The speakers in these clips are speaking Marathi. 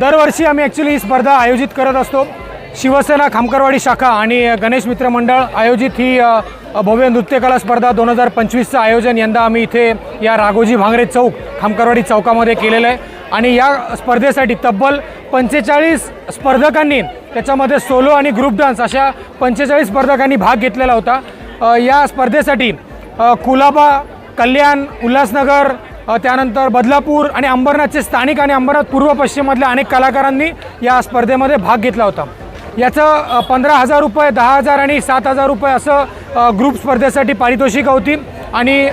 दरवर्षी आम्ही ॲक्च्युली ही स्पर्धा आयोजित करत असतो. शिवसेना खामकरवाडी शाखा आणि गणेश मित्र मंडळ आयोजित ही भव्य नृत्यकला स्पर्धा दोन हजार पंचवीसचं आयोजन यंदा आम्ही इथे या राघोजी भांगरे चौक खामकरवाडी चौकामध्ये केलेलं आहे. आणि या स्पर्धेसाठी तब्बल पंचेचाळीस स्पर्धकांनी त्याच्यामध्ये सोलो आणि ग्रुप डान्स अशा पंचेचाळीस स्पर्धकांनी भाग घेतलेला होता. या स्पर्धेसाठी कुलाबा कल्याण उल्हासनगर त्यानंतर बदलापूर आणि अंबरनाथचे स्थानिक आणि अंबरनाथ पूर्व पश्चिममधल्या अनेक कलाकारांनी या स्पर्धेमध्ये भाग घेतला होता. याचं पंधरा हजार रुपये दहा हजार आणि सात हजार रुपये असं ग्रुप स्पर्धेसाठी पारितोषिकं होती आणि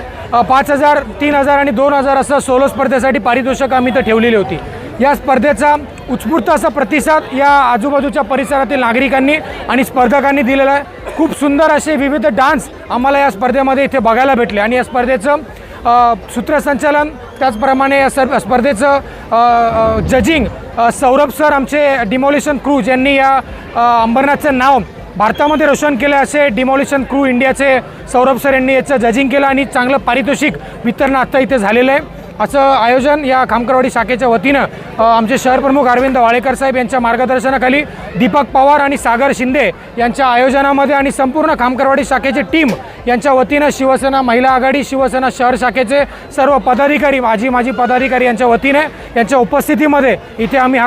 पाच हजार तीन हजार आणि दोन हजार असं सोलो स्पर्धेसाठी पारितोषिकं आम्ही तर ठेवलेली होती. या स्पर्धेचा उत्स्फूर्त असा प्रतिसाद या आजूबाजूच्या परिसरातील नागरिकांनी आणि स्पर्धकांनी दिलेला आहे. खूप सुंदर असे विविध डान्स आम्हाला या स्पर्धेमध्ये इथे बघायला भेटले आणि या स्पर्धेचं सूत्रसंचालन त्याचप्रमाणे या सर स्पर्धेचं जजिंग सौरभ सर आमचे डिमॉलिशन क्रूज यांनी या अंबरनाथचं नाव भारतामध्ये रोशन केलं असे डिमॉलिशन क्रू इंडियाचे सौरभ सर यांनी याचं जजिंग केलं आणि चांगलं पारितोषिक वितरण आत्ता इथे झालेलं आहे. असं आयोजन या खामकरवाडी शाखेच्या वतीनं आमचे आमचे शहरप्रमुख अरविंद वाळेकर साहेब यांच्या मार्गदर्शनाखाली दीपक पवार आणि सागर शिंदे यांच्या आयोजनामध्ये आणि संपूर्ण खामकरवाडी शाखेची टीम यांच्या वतीनं शिवसेना महिला आघाडी शिवसेना शहर शाखेचे सर्व पदाधिकारी माजी माजी पदाधिकारी यांच्या वतीने यांच्या उपस्थितीमध्ये इथे आम्ही हा